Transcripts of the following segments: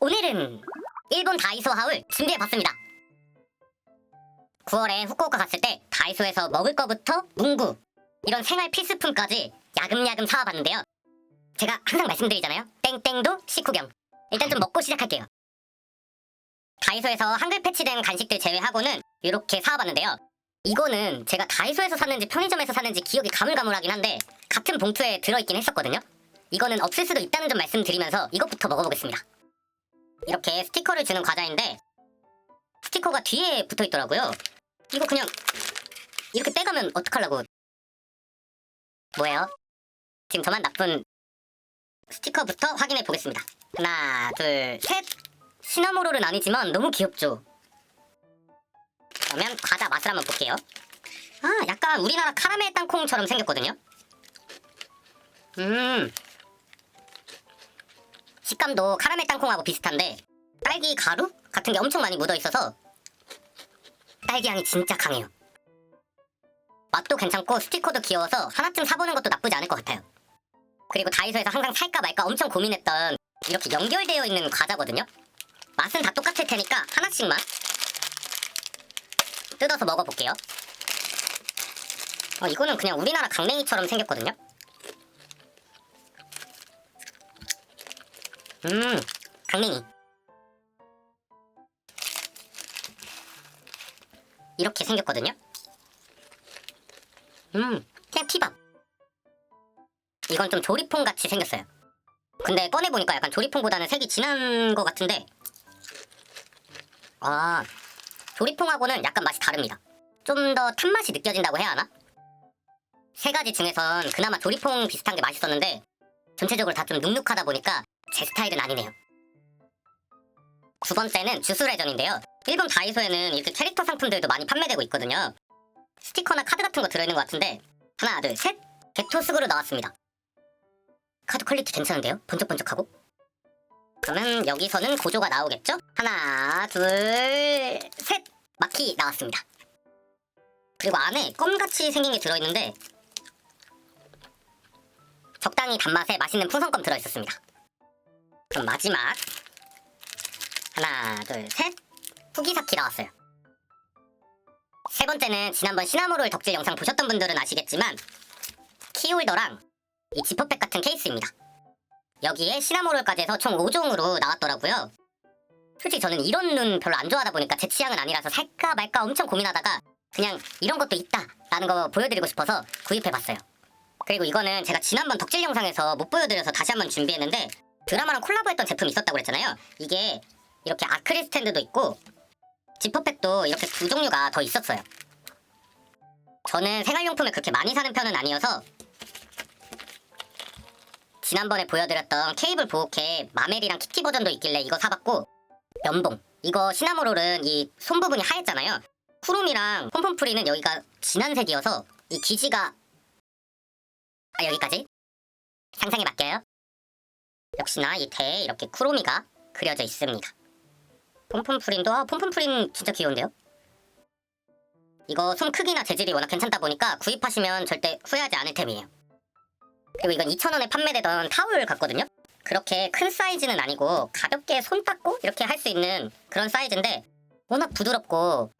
오늘은 일본 다이소 하울 준비해봤습니다. 9월에 후쿠오카 갔을 때 다이소에서 먹을 거부터 문구 이런 생활 필수품까지 야금야금 사와봤는데요. 제가 항상 말씀드리잖아요. 땡땡도 식후경. 일단 좀 먹고 시작할게요. 다이소에서 한글 패치된 간식들 제외하고는 이렇게 사와봤는데요. 이거는 제가 다이소에서 샀는지 편의점에서 샀는지 기억이 가물가물하긴 한데 같은 봉투에 들어있긴 했었거든요. 이거는 없을 수도 있다는 점 말씀드리면서 이것부터 먹어보겠습니다. 이렇게 스티커를 주는 과자인데 스티커가 뒤에 붙어 있더라고요. 이거 그냥 이렇게 떼가면 어떡하려고? 뭐예요? 지금 저만 나쁜 스티커부터 확인해 보겠습니다. 하나, 둘, 셋. 시나모롤은 아니지만 너무 귀엽죠? 그러면 과자 맛을 한번 볼게요. 아, 약간 우리나라 카라멜 땅콩처럼 생겼거든요. 음, 식감도 카라멜 땅콩하고 비슷한데 딸기 가루 같은 게 엄청 많이 묻어 있어서 딸기 향이 진짜 강해요. 맛도 괜찮고 스티커도 귀여워서 하나쯤 사보는 것도 나쁘지 않을 것 같아요. 그리고 다이소에서 항상 살까 말까 엄청 고민했던 이렇게 연결되어 있는 과자거든요. 맛은 다 똑같을 테니까 하나씩만 뜯어서 먹어볼게요. 어, 이거는 그냥 우리나라 강냉이처럼 생겼거든요. 음, 강냉이. 이렇게 생겼거든요. 음, 그냥 티밥. 이건 좀 조리퐁 같이 생겼어요. 근데 꺼내 보니까 약간 조리퐁보다는 색이 진한 것 같은데, 아, 조리퐁하고는 약간 맛이 다릅니다. 좀 더 탄맛이 느껴진다고 해야 하나? 세 가지 중에선 그나마 조리퐁 비슷한 게 맛있었는데 전체적으로 다 좀 눅눅하다 보니까 제 스타일은 아니네요. 두 번째는 주스레전인데요. 일본 다이소에는 이렇게 캐릭터 상품들도 많이 판매되고 있거든요. 스티커나 카드 같은 거 들어있는 것 같은데 하나, 둘, 셋! 게토스그로 나왔습니다. 카드 퀄리티 괜찮은데요? 번쩍번쩍하고? 그러면 여기서는 고조가 나오겠죠? 하나, 둘, 셋! 마키 나왔습니다. 그리고 안에 껌같이 생긴 게 들어있는데 적당히 단맛에 맛있는 풍선껌 들어있었습니다. 그럼 마지막. 하나 둘 셋. 후기사키 나왔어요. 세 번째는 지난번 시나모롤 덕질 영상 보셨던 분들은 아시겠지만 키홀더랑 이 지퍼백 같은 케이스입니다. 여기에 시나모롤까지 해서 총 5종으로 나왔더라고요. 솔직히 저는 이런 눈 별로 안 좋아하다 보니까 제 취향은 아니라서 살까 말까 엄청 고민하다가 그냥 이런 것도 있다 라는 거 보여드리고 싶어서 구입해봤어요. 그리고 이거는 제가 지난번 덕질 영상에서 못 보여드려서 다시 한번 준비했는데 드라마랑 콜라보했던 제품이 있었다고 그랬잖아요. 이게 이렇게 아크릴 스탠드도 있고 지퍼백도 이렇게 두 종류가 더 있었어요. 저는 생활용품을 그렇게 많이 사는 편은 아니어서 지난번에 보여드렸던 케이블 보호캡 마멜이랑 키티 버전도 있길래 이거 사봤고 면봉 이거 시나모롤은 이 손 부분이 하얗잖아요. 쿠롬이랑 폼폼프리는 여기가 진한 색이어서 이 기지가 아 여기까지 상상에 맡겨요. 역시나 이 태에 이렇게 쿠로미가 그려져 있습니다. 폼폼프린도 아, 폼폼프린 진짜 귀여운데요? 이거 손 크기나 재질이 워낙 괜찮다 보니까 구입하시면 절대 후회하지 않을 템이에요. 그리고 이건 2,000원에 판매되던 타올 같거든요? 그렇게 큰 사이즈는 아니고 가볍게 손 닦고 이렇게 할 수 있는 그런 사이즈인데 워낙 부드럽고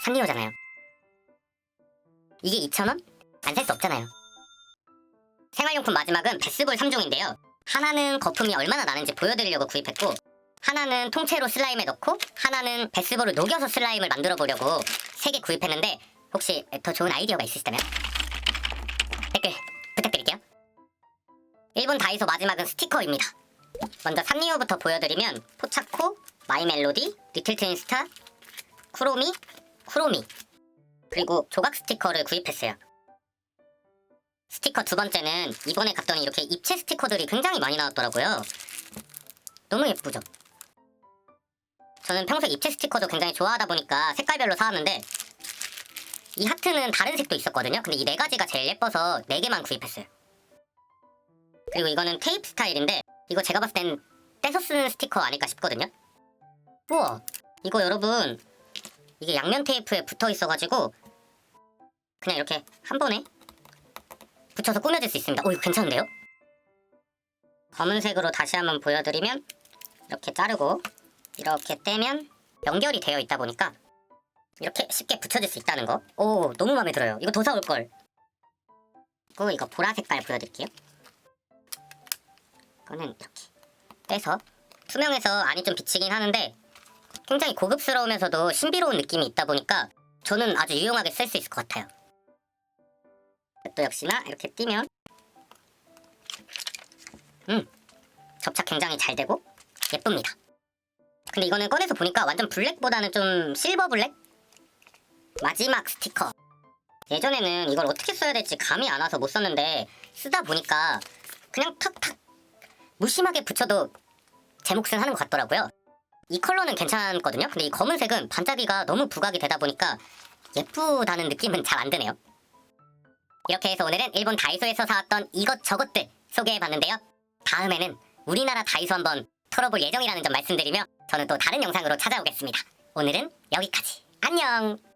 산리오잖아요. 이게 2,000원? 안 살 수 없잖아요. 생활용품 마지막은 베스볼 3종인데요. 하나는 거품이 얼마나 나는지 보여드리려고 구입했고 하나는 통째로 슬라임에 넣고 하나는 베스볼을 녹여서 슬라임을 만들어 보려고 세 개 구입했는데 혹시 더 좋은 아이디어가 있으시다면 댓글 부탁드릴게요. 일본 다이소 마지막은 스티커입니다. 먼저 산리오부터 보여드리면 포차코, 마이멜로디, 리틀 트윈스타, 쿠로미, 쿠로미 그리고 조각 스티커를 구입했어요. 스티커 두 번째는 이번에 갔더니 이렇게 입체 스티커들이 굉장히 많이 나왔더라고요. 너무 예쁘죠? 저는 평소에 입체 스티커도 굉장히 좋아하다 보니까 색깔별로 사왔는데 이 하트는 다른 색도 있었거든요. 근데 이 네 가지가 제일 예뻐서 네 개만 구입했어요. 그리고 이거는 테이프 스타일인데 이거 제가 봤을 땐 떼서 쓰는 스티커 아닐까 싶거든요. 우와 이거 여러분 이게 양면 테이프에 붙어 있어가지고 그냥 이렇게 한 번에 붙여서 꾸며질 수 있습니다. 오, 이거 괜찮은데요? 검은색으로 다시 한번 보여드리면 이렇게 자르고 이렇게 떼면 연결이 되어 있다 보니까 이렇게 쉽게 붙여질 수 있다는 거. 오 너무 마음에 들어요. 이거 더 사올 걸. 그리고 이거 보라 색깔 보여드릴게요. 이거는 이렇게 빼서 투명해서 안이 좀 비치긴 하는데 굉장히 고급스러우면서도 신비로운 느낌이 있다 보니까 저는 아주 유용하게 쓸 수 있을 것 같아요. 또 역시나 이렇게 띄면 음 접착 굉장히 잘 되고 예쁩니다. 근데 이거는 꺼내서 보니까 완전 블랙보다는 좀 실버 블랙? 마지막 스티커. 예전에는 이걸 어떻게 써야 될지 감이 안 와서 못 썼는데 쓰다 보니까 그냥 탁탁 무심하게 붙여도 제 몫은 하는 것 같더라고요. 이 컬러는 괜찮거든요. 근데 이 검은색은 반짝이가 너무 부각이 되다 보니까 예쁘다는 느낌은 잘 안 드네요. 이렇게 해서 오늘은 일본 다이소에서 사왔던 이것저것들 소개해봤는데요. 다음에는 우리나라 다이소 한번 털어볼 예정이라는 점 말씀드리며 저는 또 다른 영상으로 찾아오겠습니다. 오늘은 여기까지. 안녕!